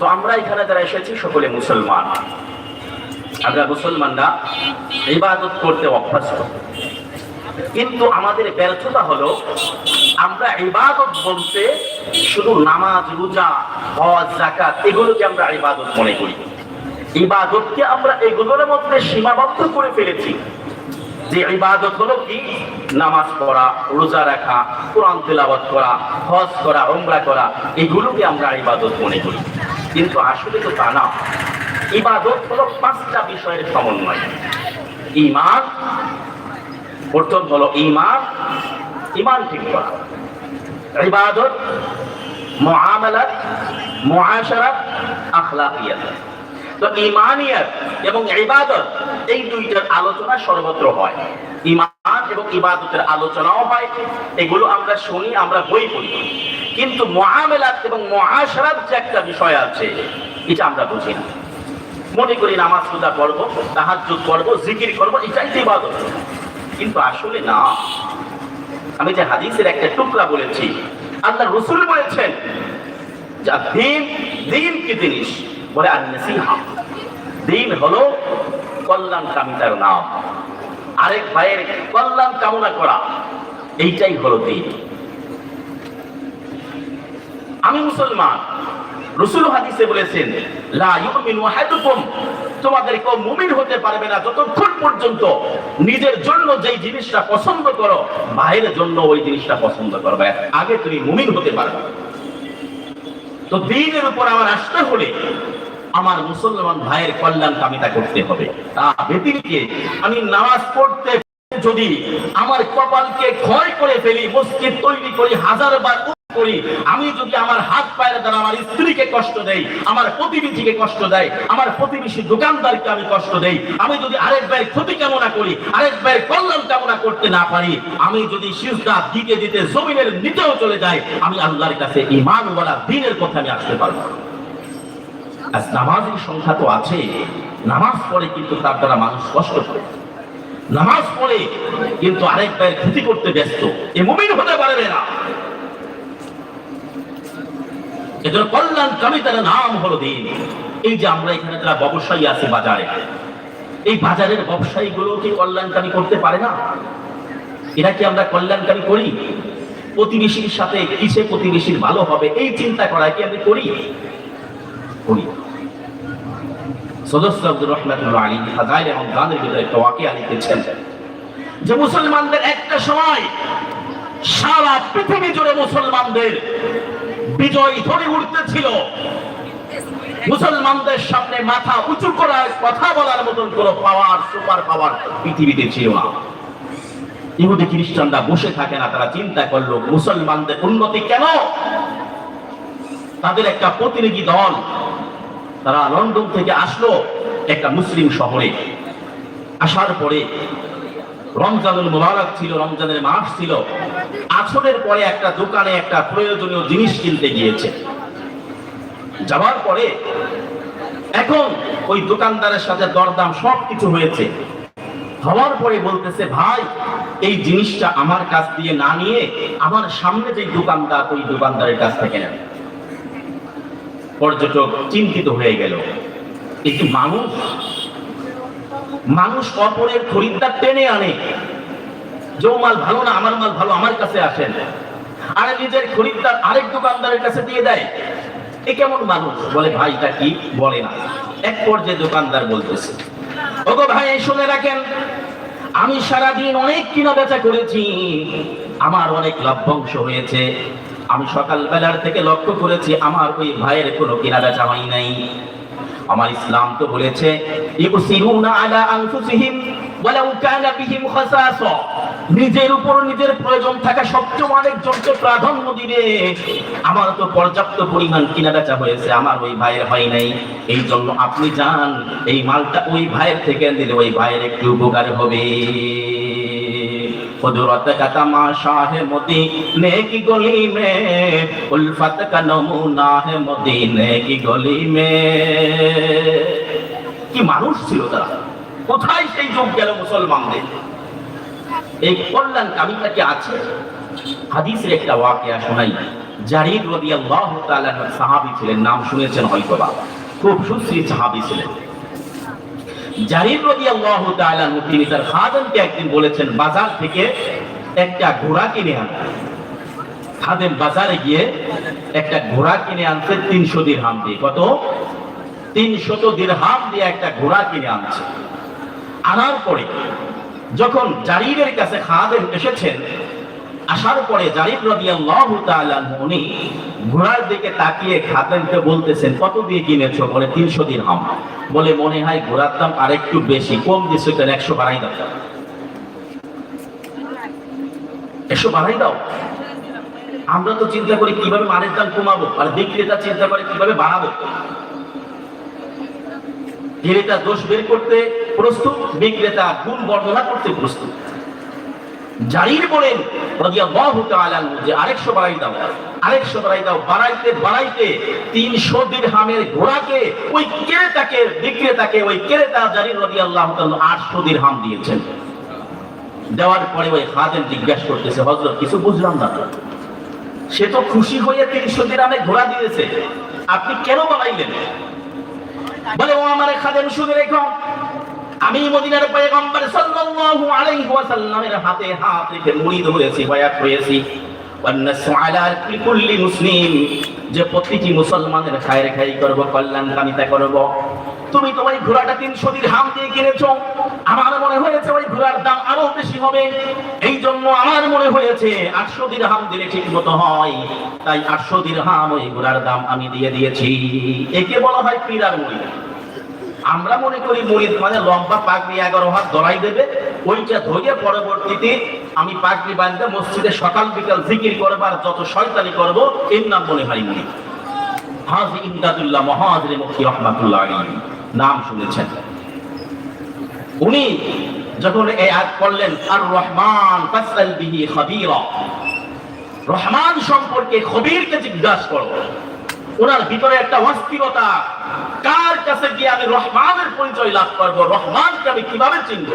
তো আমরা এখানে যারা এসেছি সকলে মুসলমান। আমরা মুসলমানরা ইবাদত করতে অভ্যস্ত। কিন্তু আমাদের ব্যর্থতা হলো, আমরা ইবাদত বলতে শুধু নামাজ, রোজা, হজ জাকাত এগুলোকে আমরা ইবাদত মনে করি। ইবাদতকে আমরা এগুলোর মধ্যে সীমাবদ্ধ করে ফেলেছি। যে ইবাদত হলো কি? নামাজ পড়া, রোজা রাখা, কোরআন তেলাওয়াত করা, হজ করা ওমরা করা, এগুলোকে আমরা ইবাদত মনে করি। কিন্তু আসলে তো তা না। ইবাদত হলো পাঁচটা বিষয়ের সমন্বয়। ইমান, প্রথম হলো ইমান ইমান ঠিক করা। ইবাদত, মুআমালাত, মুআশারাত, আখলাকিয়াত। তো ইমানিয়াত এবং ইবাদত, এই দুইটার আলোচনা সর্বত্র হয়। ইমান এবং ইবাদতের আলোচনাও হয়। এগুলো আমরা শুনি, আমরা বই পড়ি। কিন্তু মুআমালাত এবং মুআশারাত যে একটা বিষয় আছে, এটা আমরা বুঝি না। মনে করি নামাজ পূজা করব, তাহাজ্জুদ করব, জিকির করব, এটাই ইবাদত। কিন্তু আসলে না। আমি যে হাদিসের একটা টুকরা বলেছি, আল্লাহ রসুল বলেছেন, যা দিন দিন কি জিনিস? বলে আর নসিহা দিন হলো কল্যাণ কামিতার নাম। আরেক ভাইয়ের কল্যাণ কামনা করা, এইটাই হলো দিন। আমি মুসলমান। রসুল হাদিসে বলেছেন, লা ইউমিনু আহাদুকুম। তোমাদের কেউ মুমিন হতে পারবে না। যতক্ষণ পর্যন্ত নিজের জন্য যেই জিনিসটা পছন্দ করো, ভাইয়ের জন্য ওই জিনিসটা পছন্দ করবে। আগে তুমি মুমিন হতে পারবে। তো দিনের উপর আমার আসতে হলে আমার মুসলমান ভাইয়ের কল্যাণ কামিতা করতে হবে। তা ব্যতিরিকে আমি নামাজ পড়তে যদি আমার কপালকে ক্ষয় করে ফেলি, মসজিদ তৈরি করি হাজার বার করি। আমি যদি আমার হাত পায়ের দ্বারা আমার স্ত্রীকে কষ্ট দেই, আমার প্রতিবেশীকে কষ্ট দেয় আমার প্রতিবেশী দোকানদারকে আমি কষ্ট দেই, আমি যদি আরেক ভাইয়ের ক্ষতি কামনা করি, আরেক ভাইয়ের কল্যাণ কামনা করতে না পারি, আমি যদি দিতে জমিনের চলে যাই, আমি আল্লাহর কাছে ইমান বলা দিনের কথা আমি আসতে পারব আজ নামাজের সংখ্যা তো আছে। নামাজ পড়ে কিন্তু তার দ্বারা মানুষ কষ্ট করে নামাজ পড়ে কিন্তু আরেক ভাইয়ের ক্ষতি করতে ব্যস্ত। এ মুমিন হতে পারবে না। এদের কল্যাণ কামিতার নাম হলো দিন। এই যে আমরা এখানে যারা ব্যবসায়ী আছে বাজারে। এই বাজারের ব্যবসায়ী গুলো কি কল্যাণকামী করতে পারে না? এরা কি আমরা কল্যাণকামী করি? প্রতিবেশীর সাথে কিসে প্রতিবেশীর ভালো হবে? এই চিন্তা করা কি আমি করি? করি। সদস্য আব্দুর আলী এবং গানের ভিতরে একটা ওয়াকিয়া লিখেছেন যে মুসলমানদের একটা সময় সারা পৃথিবী জুড়ে মুসলমানদের বিজয় ধরে উঠতেছিল। মুসলমানদের সামনে মাথা উঁচু কথা বলার মতন পাওয়ার সুপার পাওয়ার পৃথিবীতে ছিল না। ইহুদি খ্রিস্টানরা বসে থাকে না, তারা চিন্তা করল, মুসলমানদের উন্নতি কেন? তাদের একটা প্রতিনিধি দল, তারা লন্ডন থেকে আসলো একটা মুসলিম শহরে। আসার পরে রমজানুল মুবারক ছিল, রমজানের মাস ছিল। আসরের পরে একটা দোকানে একটা প্রয়োজনীয় জিনিস কিনতে গিয়েছে। যাওয়ার পরে এখন ওই দোকানদারের সাথে দরদাম সব কিছু হয়েছে। হওয়ার পরে বলতেছে, ভাই, এই জিনিসটা আমার কাছ দিয়ে না নিয়ে আমার সামনে যে দোকানদার, ওই দোকানদারের কাছ থেকে নেন। পর্যটক চিন্তিত হয়ে গেল। একটি মানুষ মানুষ অপরের খরিদ্দার টেনে আনে। যে মাল ভালো না, আমার মাল ভালো, আমার কাছে আসেন আর নিজের খরিদ্দার আরেক দোকানদারের কাছে দিয়ে দেয়। এ কেমন মানুষ? বলে, ভাই, এটা কি? বলে না। এক পর্যায়ে দোকানদার বলতেছে, ওগো ভাই শুনে রাখেন, আমি সারাদিন অনেক কিনা বেচা করেছি। আমার অনেক লভ্যাংশ হয়েছে। আমি সকাল বেলার থেকে লক্ষ্য করেছি, আমার ওই ভাইয়ের কোনো কিনা বেচা হয় নাই। আমার ইসলাম তো বলেছে, ইউসিরুনা আলা আনফুসিহিম, ওয়ালাউ কানা বিহিম খাসাসা। নিজের উপর নিজের প্রয়োজন থাকা সবচেয়ে আরেকজনকে প্রাধান্য দিবে। আমার তো পর্যাপ্ত পরিমাণ কিনা বেচা হয়েছে, আমার ওই ভাইয়ের হয় নাই। এই জন্য আপনি যান, এই মালটা ওই ভাইয়ের থেকে দিলে ওই ভাইয়ের একটু উপকার হবে। कुदरत का तमाशा है मदीने की गली में उल्फत का नमूना है मदीने की गली में কি মানুষ ছিল তারা কোথায় সেই যুগ গেল মুসলমানদের এই কল্যাণ কামিটা কি আছে হাদিসের একটা ওয়াকিয়া শোনাই জারির রাদিয়াল্লাহু তাআলা সাহাবী ছিলেন নাম শুনেছেন হয়তোবা খুব সুশ্রী সাহাবী ছিলেন জারির রাদিয়াল্লাহু তাআলা তিনি তার খাদেমকে একদিন বলেছেন, বাজার থেকে একটা ঘোড়া কিনে আন। খাদেম বাজারে গিয়ে একটা ঘোড়া কিনে আনছে, তিনশো দিরহাম দিয়ে। কত? তিনশত দিরহাম দিয়ে একটা ঘোড়া কিনে আনছে। আনার পরে যখন জারিরের কাছে খাদেম এসেছেন আসার পরে জারির রাদিয়াল্লাহু তাআলা উনি ঘোড়ার দিকে তাকিয়ে খাদেমকে বলতেছেন, কত দিয়ে কিনেছো? বলে, তিনশো দিরহাম বলে, মনে হয় ঘোড়ার দাম আরেকটু বেশি, কম দিছো কেন? একশো বাড়াই দাও। একশো বাড়াই দাও? আমরা তো চিন্তা করি কীভাবে মানের দাম কমাবো, আর বিক্রেতা চিন্তা করে কীভাবে বাড়াবো। ক্রেতা দোষ বের করতে প্রস্তুত, বিক্রেতা গুণ বর্ণনা করতে প্রস্তুত। জারির বলেন আরেকশো বাড়াই দাও। আরেকশো বাড়াই দাও, বাড়াইতে বাড়াইতে তিনশো ঘোড়াকে ওই ক্রেতাকে, বিক্রেতাকে ওই ক্রেতা জারির রাদিয়াল্লাহু তাআলা আটশো দিয়েছেন। দেওয়ার পরে ওই খাদেম জিজ্ঞাসা করতেছে হজরত কিছু বুঝলাম না সে তো খুশি হয়ে তিনশো দিরহামে ঘোড়া দিয়েছে। আপনি কেন বাড়াইলেন? বলে, ও আমার খাদেম শুনে রেখো। আমি মদিনার পয়গম্বর সাল্লাল্লাহু আলাইহি ওয়াসাল্লামের হাতে হাত রেখে মুড়িদ হয়েছি বায়াত হয়েছি। ওয়ান্নাসু আলা কুল্লি মুসলিম, যে প্রতিটি মুসলমানের খায়ের খাই করব কল্যাণ কামিতা করব। তুমি তো ওই ঘোড়াটা দিরহাম দিয়ে আমার মনে হয়েছে ওই ঘোড়ার দাম আরও বেশি হবে। এই জন্য আমার মনে হয়েছে আটশো দিরহাম দিলে ঠিক মতো হয়। তাই আটশো দিরহাম ওই ঘোড়ার দাম আমি দিয়ে দিয়েছি। একে বলা হয় পীরার মুড়ি। আমরা মনে করি মুরিদ মানে লম্বা পাগড়ি এগারো হাত দড়াই দেবে, ওইটা ধরে পরবর্তীতে আমি পাগড়ি বাঁধতে মসজিদে সকাল বিকাল জিকির করব আর যত শয়তানি করব, এর নাম মনে হয় মুরিদ। হাজি ইমদাদুল্লাহ মহাজরে রহমাতুল্লাহ আলী নাম শুনেছেন। উনি যখন এই আয়াত করলেন আর রহমান ফাসআল বিহি খাবীরা। রহমান সম্পর্কে খবীরকে জিজ্ঞাসা করো। ওনার ভিতরে একটা অস্থিরতা। কার কাছে গিয়ে আমি রহমানের পরিচয় লাভ করব? রহমানকে আমি কীভাবে চিনব?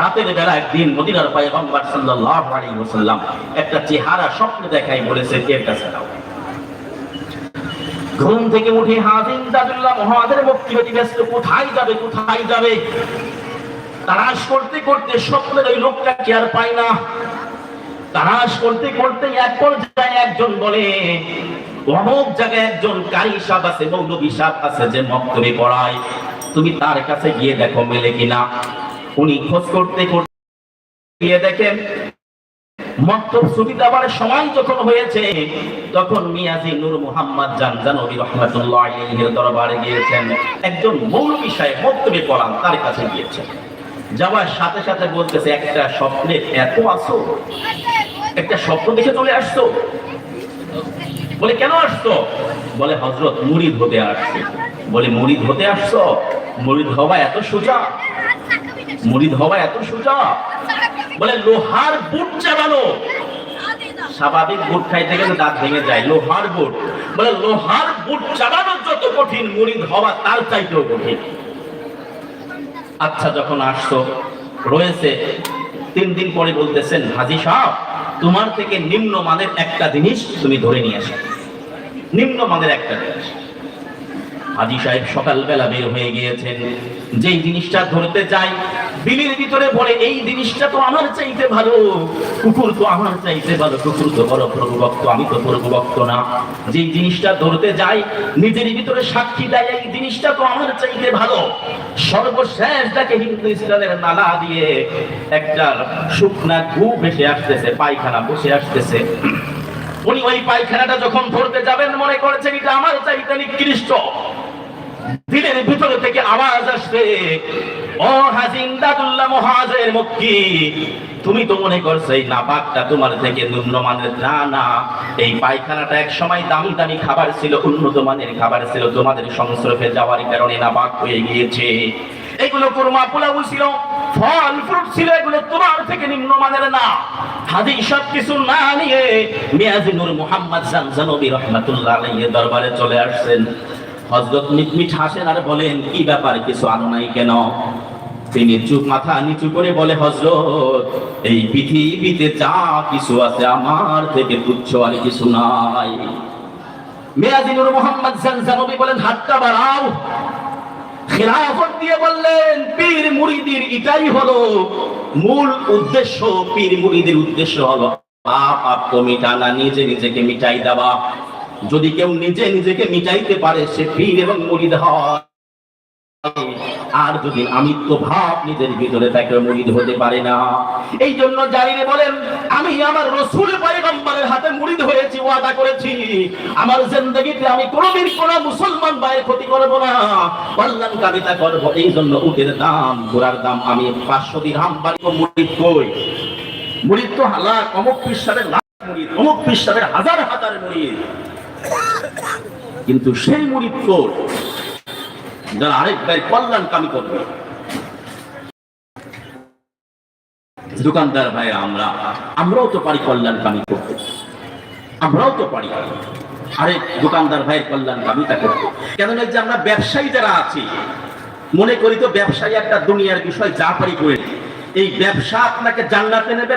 রাতের বেলা একদিন মদিনার সাল্লাল্লাহু আলাইহি ওয়াসাল্লাম একটা চেহারা দেখাই বলেছে, এর কাছে ঘুম থেকে উঠে হাজিন দাদুল্লাহ মহাদের মুক্তি ব্যস্ত, কোথায় যাবে কোথায় যাবে? তারাশ করতে করতে স্বপ্নের ওই লোকটাকে আর পায় না? তারাশ করতে করতে এক পর্যায়ে একজন বলে অমুক জায়গায় একজন কারি সাপ আছে মৌলবী সাপ আছে যে মক্তবে পড়ায়। তুমি তার কাছে গিয়ে দেখো মেলে কিনা। উনি খোঁজ করতে করতে গিয়ে দেখেন মক্তব সুবিধা দেওয়ার সময় যখন হয়েছে, তখন মিয়াজি নূর মুহাম্মদ জানজানবী রহমাতুল্লাহ আলাইহির দরবারে গিয়েছেন। একজন মৌলবী সাহেব মক্তবে পড়ান, তার কাছে গিয়েছেন যাওয়ার সাথে সাথে বলতেছে, একটা স্বপ্নে এত আসো একটা স্বপ্ন দেখে চলে আসছো? বলে, কেন আসছো? বলে হজরত মুরিদ হতে আসছে। বলে, মুরিদ হতে আসছো? মুরিদ হওয়া এত সোজা? মুরিদ হওয়া এত সোজা? বলে, লোহার বুট চালানো। স্বাভাবিক বুট খাইতে গেলে দাঁত ভেঙে যায়, লোহার বুট। বলে, লোহার বুট চালানো যত কঠিন, মুরিদ হওয়া তার চাইতেও কঠিন। আচ্ছা যখন আসছো, রয়েছে, তিন দিন পরে বলতেছেন, হাজি সাহেব, তোমার থেকে নিম্ন মানের একটা জিনিস তুমি ধরে নিয়ে আসো নিম্ন মানের একটা জিনিস। হাজি সাহেব সকালবেলা বের হয়ে গিয়েছেন। যেই জিনিসটা ধরতে যাই বিলির ভিতরে বলে এই জিনিসটা তো আমার চাইতে ভালো। কুকুর তো আমার চাইতে ভালো। কুকুর তো বড় প্রভুভক্ত আমি তো প্রভুভক্ত না। যে জিনিসটা ধরতে যাই, নিজের ভিতরে সাক্ষী দেয়, এই জিনিসটা তো আমার চাইতে ভালো। সর্বশেষ তাকে হিন্দু ইসলামের নালা দিয়ে একটা শুকনা গু ভেসে আসতেছে, পায়খানা বসে আসতেছে। উনি ওই পায়খানাটা যখন ধরতে যাবেন, মনে করেছেন এটা আমার চাইতে নিকৃষ্ট। দিলের ভিতরে থেকে আওয়াজ আসছে, ও হাজিন দাদুল্লাহ মহাজের মক্কি তুমি তো মনে করছ এই নাপাকটা তোমার থেকে নিম্নমানের না না, এই পায়খানাটা এক সময় দামি দামি খাবার ছিল, উন্নত মানের খাবার ছিল, তোমাদের সংস্রবে যাওয়ার কারণে নাপাক হয়ে গিয়েছে। এগুলো কোরমা পোলাও ছিল। ফল ফ্রুট ছিল, এগুলো তোমার থেকে নিম্নমানের না। হাদিস সব কিছু না নিয়ে মিয়াজি নূর মুহাম্মদ জানজানবী রহমাতুল্লাহ আলাইহি দরবারে চলে আসছেন। হযরত মিটমিট হাসেন আর বলেন, কি ব্যাপার, কিছু আনো নাই কেন? তিনি চুপ মাথা নিচু করে বলে হজরত এই পৃথিবীতে যা কিছু আছে আমার থেকে তুচ্ছ আর কিছু নাই। মেয়াদিনুর মোহাম্মদ জানজানবী বলেন, হাতটা বাড়াও খেলাফত দিয়ে বললেন, পীর মুরিদির এটাই হলো মূল উদ্দেশ্য। পীর মুরিদের উদ্দেশ্য হলো পাপ আপ মিটানা, নিজে নিজেকে মিটাই দেওয়া। যদি কেউ নিজে নিজেকে মিটাইতে পারে, সে পীর এবং মুরিদ হয়। আর যদি আমিত্ব ভাব নিজের ভিতরে থাকে মুরিদ হতে পারে না। এই জন্য জানিনে বলেন, আমি আমার রসুল পয়গম্বরের হাতে মুড়িদ হয়েছি, ওয়াদা করেছি। আমার জিন্দগিতে আমি কোনোদিন কোন মুসলমান ভাইয়ের ক্ষতি করব না। কল্যাণ কামিতা করব এই জন্য উটের দাম, ঘোড়ার দাম আমি পাঁচশো দিরহাম বাড়ি মুরিদ কই মুরিদ তো হালাক, অমুক পিসারের লাখ মুরিদ অমুক পিসারের হাজার হাজার মুড়িদ কিন্তু সেই মুরিদ কোর যারা আরেক ভাই কল্যাণ কামি করবে। দোকানদার আমরা, আমরাও তো পারি কল্যাণ কামি করতে। আমরাও তো পারি। আরেক দোকানদার ভাইয়ের কল্যাণ কামিতা করতে কেন না যে আমরা ব্যবসায়ী যারা আছি, মনে করি তো ব্যবসায়ী একটা দুনিয়ার বিষয় যা পারি করে। এই ব্যবসা আপনাকে জান্নাতে নেবে